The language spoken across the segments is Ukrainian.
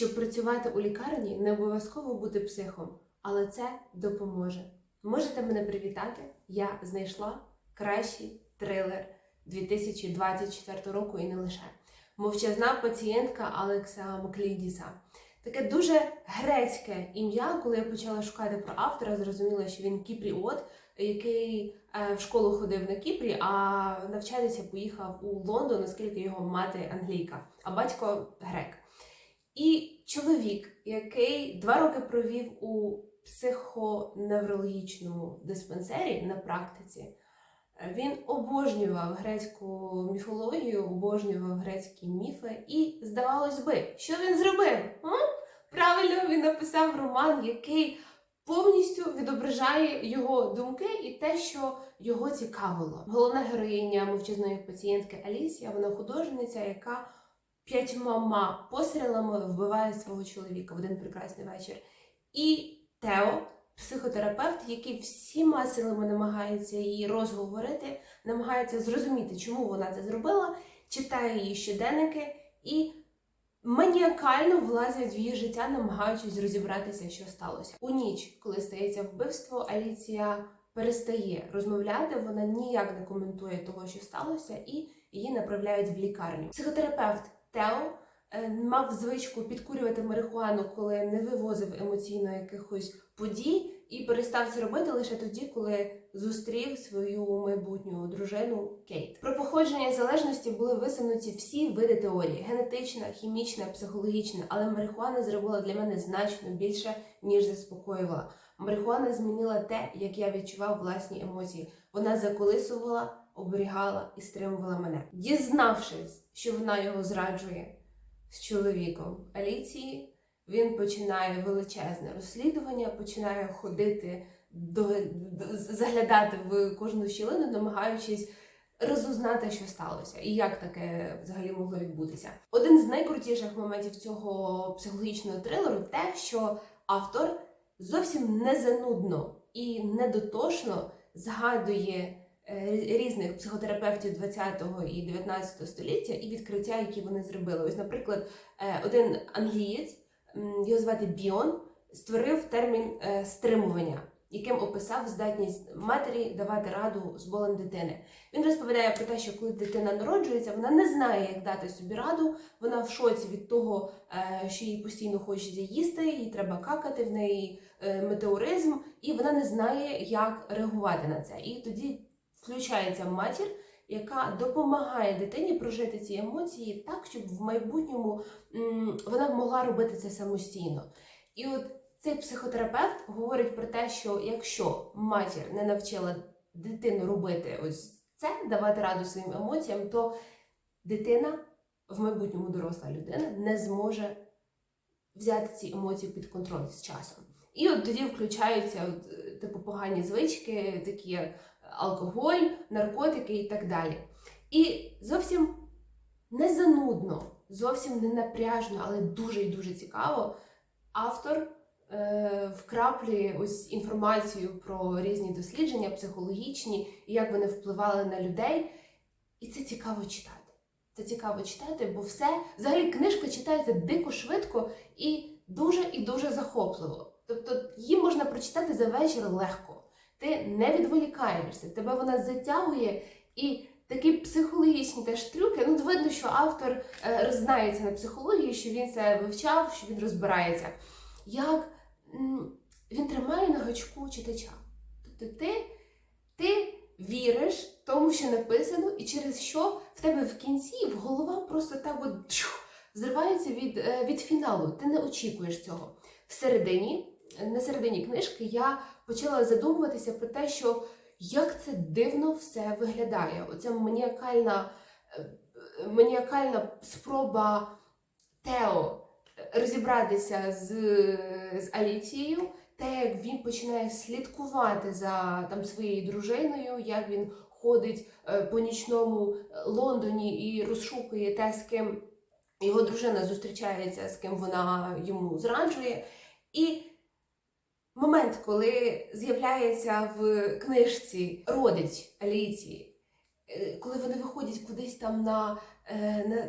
Щоб працювати у лікарні, не обов'язково бути психом, але це допоможе. Можете мене привітати? Я знайшла кращий трилер 2024 року і не лише. Мовчазна пацієнтка Алекса Маклідіса. Таке дуже грецьке ім'я, коли я почала шукати про автора, зрозуміла, що він кіпріот, який е, в школу ходив на Кіпрі, а навчатися поїхав у Лондон, оскільки його мати англійка, а батько грек. І чоловік, який два роки провів у психоневрологічному диспансері на практиці, він обожнював грецьку міфологію, обожнював грецькі міфи, і здавалось би, що він зробив? Правильно, він написав роман, який повністю відображає його думки і те, що його цікавило. Головна героїня мовчазної пацієнтки Алісія, вона художниця, яка п'ятьма пострілами вбиває свого чоловіка в один прекрасний вечір. І Тео, психотерапевт, який всіма силами намагається її розговорити, намагається зрозуміти, чому вона це зробила, читає її щоденники і маніакально влазить в її життя, намагаючись розібратися, що сталося. У ніч, коли стається вбивство, Аліція перестає розмовляти, вона ніяк не коментує того, що сталося, і її направляють в лікарню. Психотерапевт Тео е, мав звичку підкурювати марихуану, коли не вивозив емоційно якихось подій, і перестав це робити лише тоді, коли зустрів свою майбутню дружину Кейт. Про походження залежності були висунуті всі види теорії: генетична, хімічна, психологічна, але марихуана зробила для мене значно більше, ніж заспокоювала. Марихуана змінила те, як я відчував власні емоції. Вона заколисувала, оберігала і стримувала мене. Дізнавшись, що вона його зраджує з чоловіком Аліції, він починає величезне розслідування, починає ходити до, до- заглядати в кожну щілину, намагаючись розузнати, що сталося, і як таке взагалі могло відбутися. Один з найкрутіших моментів цього психологічного трилеру те, що автор зовсім не занудно і недотошно згадує різних психотерапевтів 20-го і 19 століття і відкриття, які вони зробили. Ось, наприклад, е, один англієць, його звати Біон, створив термін е, стримування, яким описав здатність матері давати раду з болем дитини. Він розповідає про те, що коли дитина народжується, вона не знає, як дати собі раду. Вона в шоці від того, е, що їй постійно хочеться їсти, їй треба какати, в неї е, метеоризм, і вона не знає, як реагувати на це. І тоді включається матір, яка допомагає дитині прожити ці емоції так, щоб в майбутньому вона могла робити це самостійно. І от цей психотерапевт говорить про те, що якщо матір не навчила дитину робити ось це, давати раду своїм емоціям, то дитина в майбутньому доросла людина не зможе взяти ці емоції під контроль з часом. І от тоді включаються от, е, типу погані звички, такі як алкоголь, наркотики і так далі. І зовсім не занудно, зовсім не напряжно, але дуже і дуже цікаво. Автор е, вкраплює ось інформацію про різні дослідження, психологічні, і як вони впливали на людей. І це цікаво читати. Це цікаво читати, бо все взагалі книжка читається дико швидко і дуже і дуже захопливо. Тобто її можна прочитати за вечір легко. Ти не відволікаєшся, тебе вона затягує і. Такі психологічні теж трюки. Ну, видно, що автор е, роззнається на психології, що він це вивчав, що він розбирається. Як він тримає на гачку читача. Тобто ти, ти віриш тому, що написано, і через що в тебе в кінці в голова просто так от тшух, зривається від, е, від фіналу. Ти не очікуєш цього. Всередині, на середині книжки, я почала задумуватися про те, що як це дивно все виглядає. Оця маніакальна, е, маніакальна спроба Тео розібратися з, з Аліцією, те, як він починає слідкувати за там своєю дружиною, як він ходить е, по нічному Лондоні і розшукує те, з ким його дружина зустрічається, з ким вона йому зраджує. І момент, коли з'являється в книжці родич Аліції, е, коли вони виходять кудись там на е, на,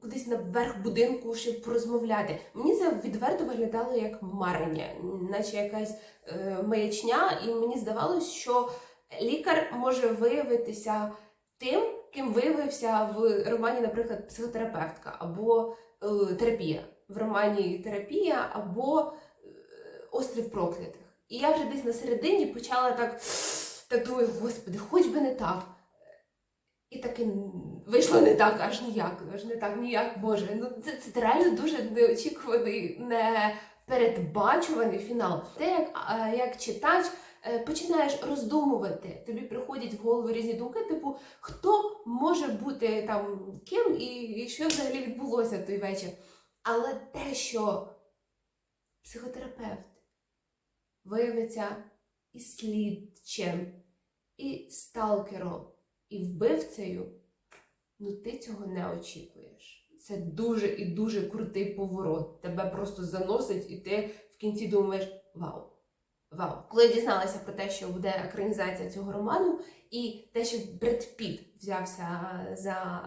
кудись наверх будинку, щоб порозмовляти. Мені це відверто виглядало як марення, наче якась е, маячня, і мені здавалось, що лікар може виявитися тим, ким виявився в романі, наприклад, психотерапевтка або е, терапія. В романі терапія або острів проклятих. І я вже десь на середині почала так, так думаю, господи, хоч би не так. І таки вийшло не так, аж ніяк, аж не так ніяк, Боже. Ну це, це реально дуже неочікуваний, непередбачуваний фінал. Ти як, як читач е, починаєш роздумувати, тобі приходять в голову різні думки, типу, хто може бути там ким і, і що взагалі відбулося той вечір. Але те, що психотерапевт виявиться і слідчим, і сталкером, і вбивцею, ну ти цього не очікуєш. Це дуже і дуже крутий поворот. Тебе просто заносить, і ти в кінці думаєш: вау! Вау! Коли я дізналася про те, що буде екранізація цього роману, і те, що Бред Піт взявся за,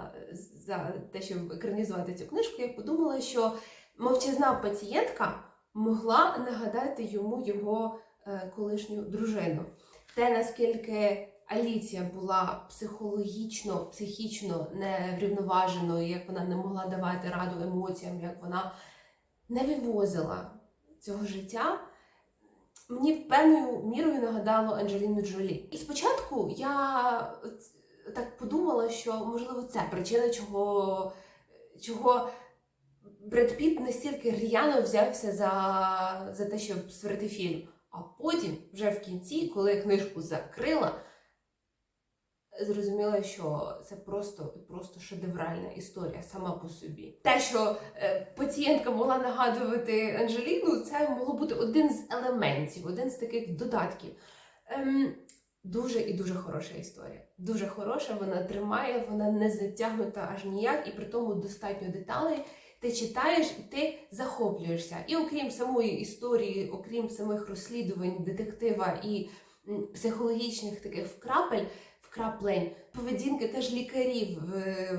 за те, щоб екранізувати цю книжку, я подумала, що мовчазна пацієнтка могла нагадати йому його е, колишню дружину. Те, наскільки Аліція була психологічно, психічно неврівноваженою, як вона не могла давати раду емоціям, як вона не вивозила цього життя, мені певною мірою нагадало Анджеліну Джолі. І спочатку я так подумала, що можливо це причина, чого, чого Бред Піт настільки р'яно взявся за, за те, щоб створити фільм. А потім, вже в кінці, коли книжку закрила, зрозуміла, що це просто просто шедевральна історія сама по собі. Те, що е, пацієнтка могла нагадувати Анжеліну, це могло бути один з елементів, один з таких додатків. Ем, дуже і дуже хороша історія. Дуже хороша, вона тримає, вона не затягнута аж ніяк, і при тому достатньо деталей. Ти читаєш і ти захоплюєшся. І окрім самої історії, окрім самих розслідувань, детектива і психологічних таких вкрапель, вкраплень, поведінки теж лікарів в,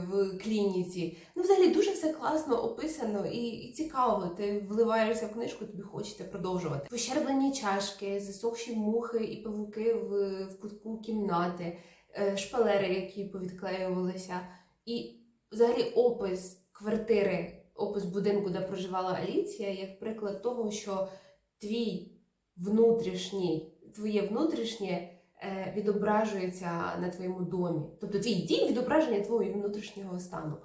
в клініці. Ну, взагалі дуже все класно описано і, і цікаво. Ти вливаєшся в книжку, тобі хочеться продовжувати. Пощерблені чашки, засохші мухи і павуки в, в кутку кімнати, е, шпалери, які повідклеювалися, і взагалі опис квартири. Опис будинку, де проживала Аліція, як приклад того, що твій внутрішній, твоє внутрішнє е, відображується на твоєму домі. Тобто твій дім відображення твого внутрішнього стану.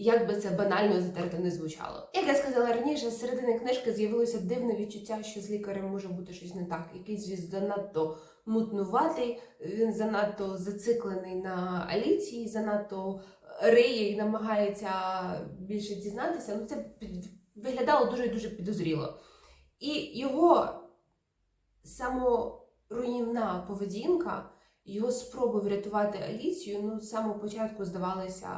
Як би це банально затерто не звучало. Як я сказала раніше, з середини книжки з'явилося дивне відчуття, що з лікарем може бути щось не так. Якийсь він занадто мутнуватий, він занадто зациклений на Аліції, занадто риє і намагається більше дізнатися. Ну, це виглядало дуже дуже підозріло. І його саморуйнівна поведінка, його спроби врятувати Аліцію, ну, з самого початку здавалися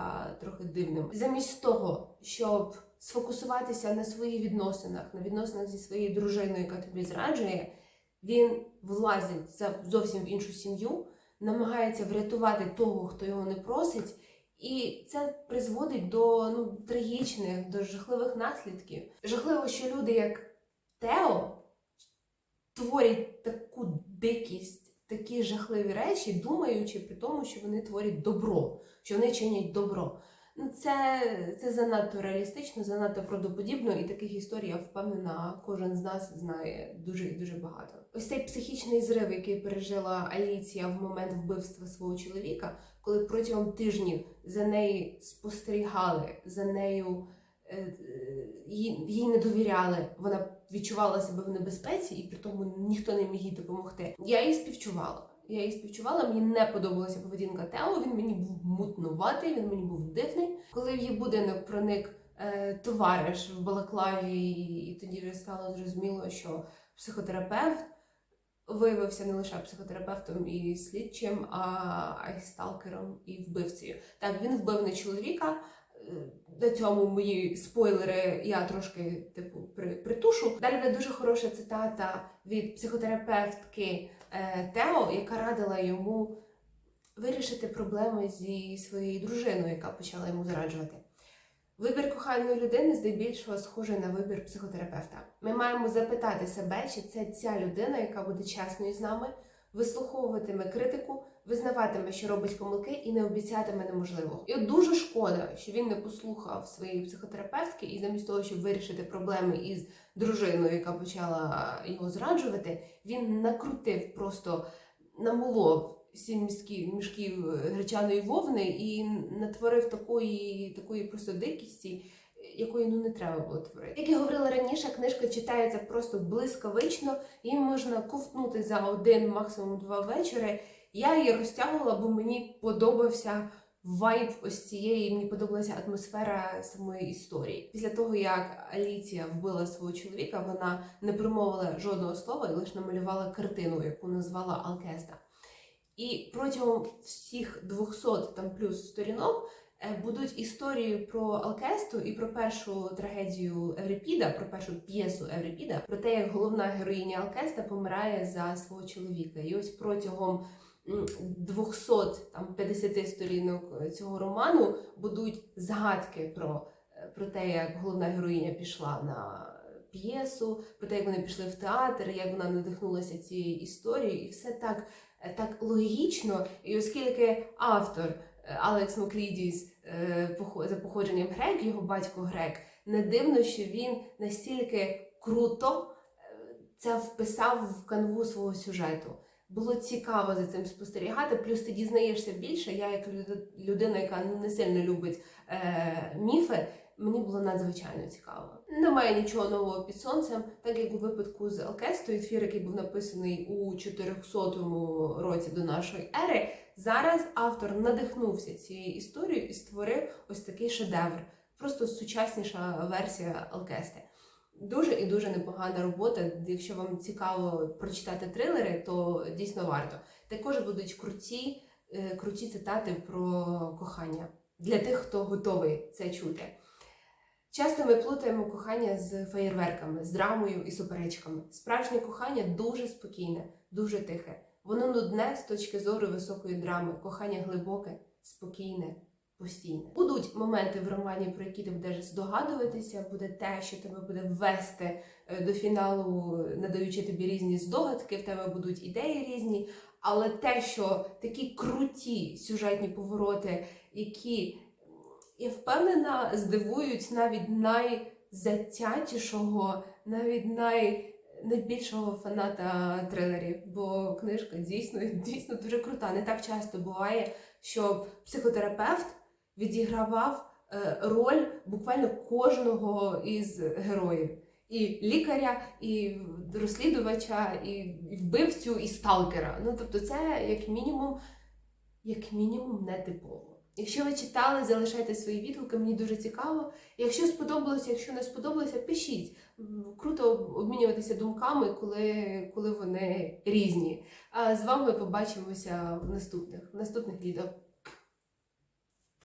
трохи дивним. Замість того, щоб сфокусуватися на своїх відносинах, на відносинах зі своєю дружиною, яка тобі зраджує, він влазить за зовсім в іншу сім'ю, намагається врятувати того, хто його не просить. І це призводить до ну, трагічних, до жахливих наслідків. Жахливо, що люди, як Тео, творять таку дикість, такі жахливі речі, думаючи при тому, що вони творять добро, що вони чинять добро. Ну, це, це занадто реалістично, занадто правдоподібно, і таких історій, я впевнена, кожен з нас знає дуже і дуже багато. Ось цей психічний зрив, який пережила Аліція в момент вбивства свого чоловіка, коли протягом тижнів за нею спостерігали, за нею е, е, їй, їй не довіряли, вона відчувала себе в небезпеці, і при тому ніхто не міг їй допомогти. Я її співчувала. Я її співчувала, мені не подобалася поведінка Тео, він мені був мутнуватий, він мені був дивний. Коли в її будинок проник е, товариш в Балаклаві, і тоді вже стало зрозуміло, що психотерапевт виявився не лише психотерапевтом і слідчим, а, а й сталкером і вбивцею. Так, він вбив не чоловіка. Е, На цьому мої спойлери я трошки типу при, притушу. Далі буде дуже хороша цитата від психотерапевтки Тео, яка радила йому вирішити проблеми зі своєю дружиною, яка почала йому зраджувати. Вибір коханої людини здебільшого схожий на вибір психотерапевта. Ми маємо запитати себе, чи це ця людина, яка буде чесною з нами, вислуховуватиме критику, визнаватиме, що робить помилки, і не обіцятиме неможливого. І от дуже шкода, що він не послухав своєї психотерапевтки, і замість того, щоб вирішити проблеми із дружиною, яка почала його зраджувати, він накрутив просто намолов сім мішків, мішків гречаної вовни і натворив такої, такої просто дикісті, якої ну не треба було творити. Як я говорила раніше, книжка читається просто блискавично, її можна ковтнути за один, максимум два вечори. Я її розтягувала, бо мені подобався вайб ось цієї, мені подобалася атмосфера самої історії. Після того, як Аліція вбила свого чоловіка, вона не промовила жодного слова і лише намалювала картину, яку назвала Алкеста. І протягом всіх 200 там плюс сторінок будуть історії про Алкесту і про першу трагедію Еврипіда, про першу п'єсу Еврипіда, про те, як головна героїня Алкеста помирає за свого чоловіка. І ось протягом м, 250 сторінок е, цього роману будуть згадки про, е, про те, як головна героїня пішла на п'єсу, про те, як вони пішли в театр, як вона надихнулася цією історією, і все так, е, так логічно. І оскільки автор е, Алекс Моклідіс е, за походженням грек, його батько грек, не дивно, що він настільки круто е, це вписав в канву свого сюжету. Було цікаво за цим спостерігати. Плюс ти дізнаєшся більше. Я, як людина, яка не сильно любить е, міфи, мені було надзвичайно цікаво. Немає нічого нового під сонцем, так як у випадку з Алкестою, твір, який був написаний у 400 році до нашої ери. Зараз автор надихнувся цією історією і створив ось такий шедевр. Просто сучасніша версія Алкести. Дуже і дуже непогана робота. Якщо вам цікаво прочитати трилери, то дійсно варто. Також будуть круті, е, круті цитати про кохання для тих, хто готовий це чути. Часто ми плутаємо кохання з феєрверками, з драмою і суперечками. Справжнє кохання дуже спокійне, дуже тихе. Воно нудне з точки зору високої драми. Кохання глибоке, спокійне, постійне. Будуть моменти в романі, про які ти будеш здогадуватися, буде те, що тебе буде ввести е, до фіналу, надаючи тобі різні здогадки, в тебе будуть ідеї різні. Але те, що такі круті сюжетні повороти, які я впевнена, здивують навіть найзатятішого, навіть най, найбільшого фаната трилерів. Бо книжка дійсно, дійсно дуже крута. Не так часто буває, що психотерапевт відігравав е, роль буквально кожного із героїв. І лікаря, і розслідувача, і вбивцю, і сталкера. Ну тобто, це як мінімум, як мінімум, нетипово. Якщо ви читали, залишайте свої відгуки, мені дуже цікаво. Якщо сподобалося, якщо не сподобалося, пишіть. Круто обмінюватися думками, коли, коли вони різні. А з вами побачимося в наступних, в наступних відео.